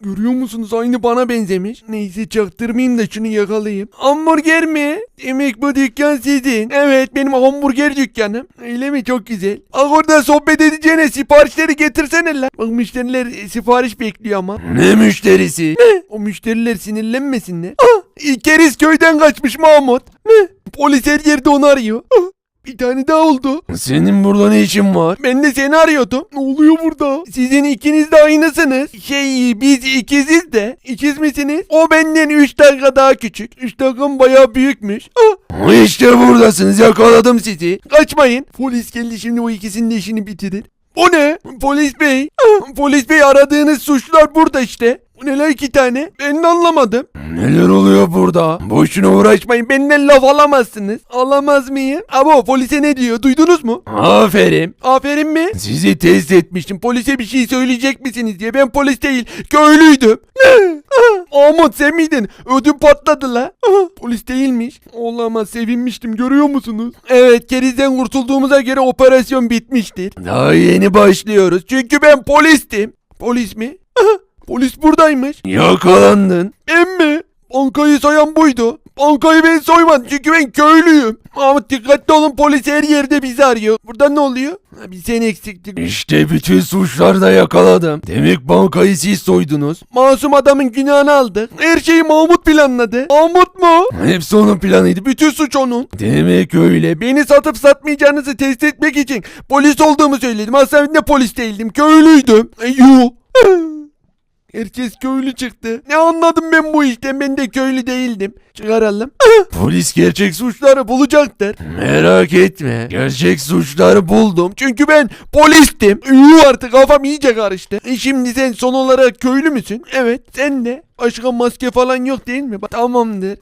Görüyor musunuz aynı bana benzemiş. Neyse çaktırmayayım da şunu yakalayayım. Hamburger mi? Demek bu dükkan sizin. Evet benim hamburger dükkanım. Öyle mi? Çok güzel. Bak orada sohbet edeceğine siparişleri getirsene lan. Bak müşteriler e, sipariş bekliyor ama. Ne müşterisi? Ne? O müşteriler sinirlenmesinler. Ah! İlkeriz köyden kaçmış Mahmut. Ne? Polis her yerde onu arıyor. Ah! Bir tane daha oldu. Senin burada ne işin var? Ben de seni arıyordum. Ne oluyor burada? Sizin ikiniz de aynısınız. Şey biz ikiziz de. İkiz misiniz? O benden 3 dakika daha küçük. 3 dakikam bayağı büyükmüş. Ah, İşte buradasınız yakaladım sizi. kaçmayın. Polis geldi şimdi o ikisinin de işini bitirir. O ne? Polis bey. Ah, polis bey aradığınız suçlular burada işte. Bu neler iki tane? Ben de anlamadım. Neler oluyor burada? Boşuna uğraşma. Uğraşmayın benden laf alamazsınız. Alamaz mıyım? Ama polise ne diyor duydunuz mu? Aferin. Aferin mi? Sizi test etmiş. etmiştim. Polise bir şey söyleyecek misiniz diye. Ben polis değil, köylüydüm. Ah, Ahmet sen miydin? Ödüm patladı la. Polis değilmiş. Olamaz sevinmiştim görüyor musunuz? Evet kerizden kurtulduğumuza göre operasyon bitmiştir. Daha yeni başlıyoruz. Çünkü ben polistim. Polis mi? Polis buradaymış. Yakalandın. Ben mi? Bankayı soyan buydu. Bankayı ben soymadım çünkü ben köylüyüm. Mahmut dikkatli olun polis her yerde bizi arıyor. Burada ne oluyor? Ha, bir sen eksiktik. İşte bütün suçları da yakaladım. Demek bankayı siz soydunuz. Masum adamın günahını aldık. Her şeyi Mahmut planladı. Mahmut mu? Hepsi onun planıydı. Bütün suç onun. Demek öyle. Beni satıp satmayacağınızı test etmek için polis olduğumu söyledim. Aslında ben de polis değildim. Köylüydüm. E, yuh. Herkes köylü çıktı. Ne anladım ben bu işten? Ben de köylü değildim. Çıkaralım. Polis gerçek suç Suçları bulacaktır. Merak etme. Gerçek suçları buldum. Çünkü ben polistim. Yuh artık kafam iyice karıştı. E şimdi sen son olarak köylü müsün? Evet sen de. Başka maske falan yok değil mi? Tamamdır.